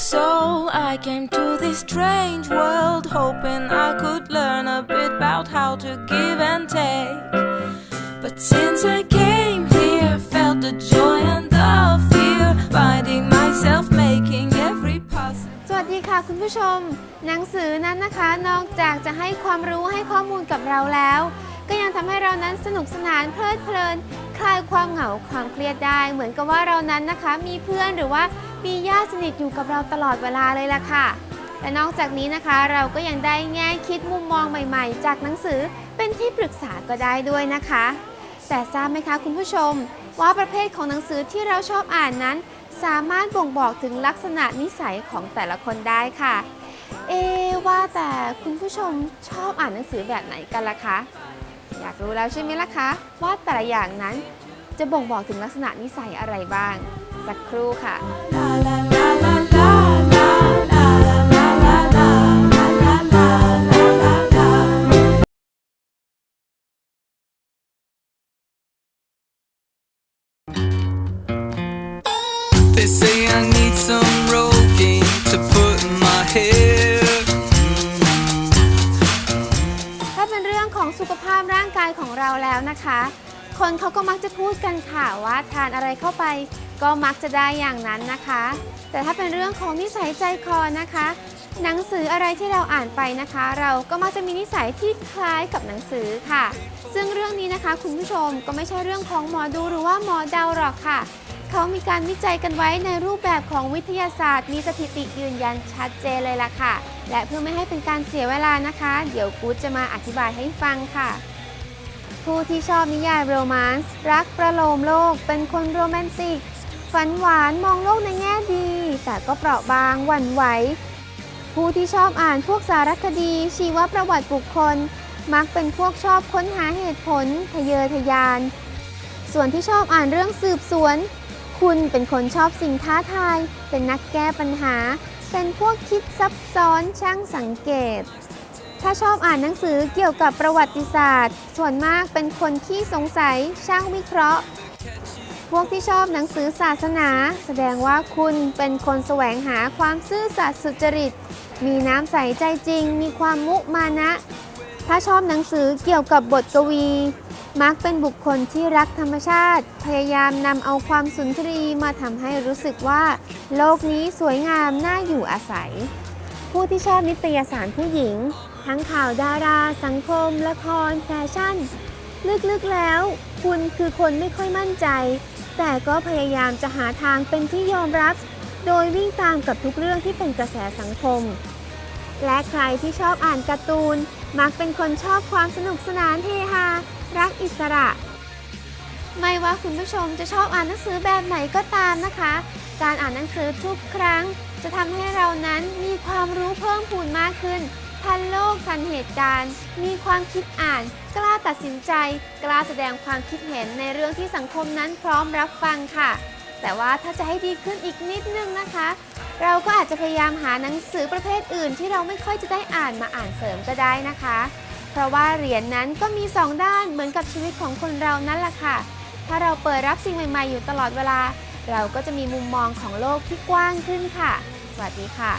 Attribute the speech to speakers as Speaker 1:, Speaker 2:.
Speaker 1: soul. I came to this strange world hoping I could learn a bit about how to give and take. But since I came here, felt the joy and the fear, finding myself making every possible.
Speaker 2: สวัสดีค่ะคุณผู้ชม หนังสือนั้นนะคะนอกจากจะให้ความรู้ให้ข้อมูลกับเราแล้ว ก็ยังทำให้เรานั้นสนุกสนานเพลิดเพลิน คลายความเหงาความเครียดได้ เหมือนกับว่าเรานั้นนะคะมีเพื่อนหรือว่า มีญาติสนิทอยู่กับเราตลอดเวลาเลยล่ะค่ะ และนอกจากนี้นะคะเราก็ยังได้แง่คิดมุมมองใหม่ๆ จากหนังสือเป็นที่ปรึกษาก็ได้ด้วยนะคะ แต่ทราบไหมคะคุณผู้ชม ว่าประเภทของหนังสือที่เราชอบอ่านนั้น สามารถบ่งบอกถึงลักษณะนิสัยของแต่ละคนได้ค่ะ เอว่าแต่คุณผู้ชมชอบอ่านหนังสือแบบไหนกันล่ะคะอยากรู้แล้วใช่ไหมล่ะคะ ว่าแต่ละอย่างนั้นจะบ่งบอกถึงลักษณะนิสัยอะไรบ้าง สักครู่ค่ะถ้าเป็นเรื่องของสุขภาพร่างกายของเราแล้วนะคะ คนเขาก็มักจะพูดกันค่ะว่าทานอะไรเข้าไป ก็มักจะได้อย่างนั้นนะคะ แต่ถ้าเป็นเรื่องของนิสัยใจคอนะคะ หนังสืออะไรที่เราอ่านไปนะคะ เราก็มักจะมีนิสัยที่คล้ายกับหนังสือค่ะ ซึ่งเรื่องนี้นะคะคุณผู้ชมก็ไม่ใช่เรื่องของหมอดูหรือว่าหมอเดาหรอกค่ะ เขามีการวิจัยกันไว้ในรูปแบบของวิทยาศาสตร์ มีสถิติยืนยันชัดเจนเลยล่ะค่ะ และเพื่อไม่ให้เป็นการเสียเวลานะคะ เดี๋ยวกู๊ดจะมาอธิบายให้ฟังค่ะผู้ที่ชอบนิยายโรแมนต์รักประโลมโลก เป็นคนโรแมนติก ฝันหวานมองโลกในแง่ดี แต่ก็เปราะบางหวั่นไหว ผู้ที่ชอบอ่านพวกสารคดี ชีวประวัติบุคคล มักเป็นพวกชอบค้นหาเหตุผล ทะเยอทะยาน ส่วนที่ชอบอ่านเรื่องสืบสวน คุณเป็นคนชอบสิ่งท้าทาย เป็นนักแก้ปัญหา เป็นพวกคิดซับซ้อนช่างสังเกต ถ้าชอบอ่านหนังสือเกี่ยวกับประวัติศาสตร์ ส่วนมากเป็นคนที่สงสัยช่างวิเคราะห์ พวกที่ชอบหนังสือศาสนา แสดงว่าคุณเป็นคนแสวงหาความซื่อสัตย์สุจริต มีน้ำใสใจจริง มีความมุมานะ ถ้าชอบหนังสือเกี่ยวกับบทกวี มักเป็นบุคคลที่รักธรรมชาติ พยายามนำเอาความสุนทรีมาทำให้รู้สึกว่า โลกนี้สวยงามน่าอยู่อาศัย ผู้ที่ชอบนิตยสารผู้หญิง ทั้งข่าวดารา สังคม ละคร แฟชั่น ลึกๆแล้ว คุณคือคนไม่ค่อยมั่นใจ แต่ก็พยายามจะหาทางเป็นที่ยอมรับ โดยวิ่งตามกับทุกเรื่องที่เป็นกระแสสังคม และใครที่ชอบอ่านการ์ตูน มักเป็นคนชอบความสนุกสนานเฮฮา รักอิสระ ไม่ว่าคุณผู้ชมจะชอบอ่านหนังสือแบบไหนก็ตามนะคะ การอ่านหนังสือทุกครั้ง จะทำให้เรานั้นมีความรู้เพิ่มพูนมากขึ้น ทันโลกทันเหตุการณ์ มีความคิดอ่าน กล้าตัดสินใจ กล้าแสดงความคิดเห็นในเรื่องที่สังคมนั้นพร้อมรับฟังค่ะ แต่ว่าถ้าจะให้ดีขึ้นอีกนิดนึงนะคะ เราก็อาจจะพยายามหาหนังสือประเภทอื่น ที่เราไม่ค่อยจะได้อ่านมาอ่านเสริมก็ได้นะคะ เพราะว่าเหรียญนนั้นก็มีสองด้านเหมือนกับชีวิตของคนเรานั่นแหละค่ะ ถ้าเราเปิดรับสิ่งใหม่ ๆ อยู่ตลอดเวลา เราก็จะมีมุมมองของโลกที่กว้างขึ้นค่ะ สวัสดีค่ะ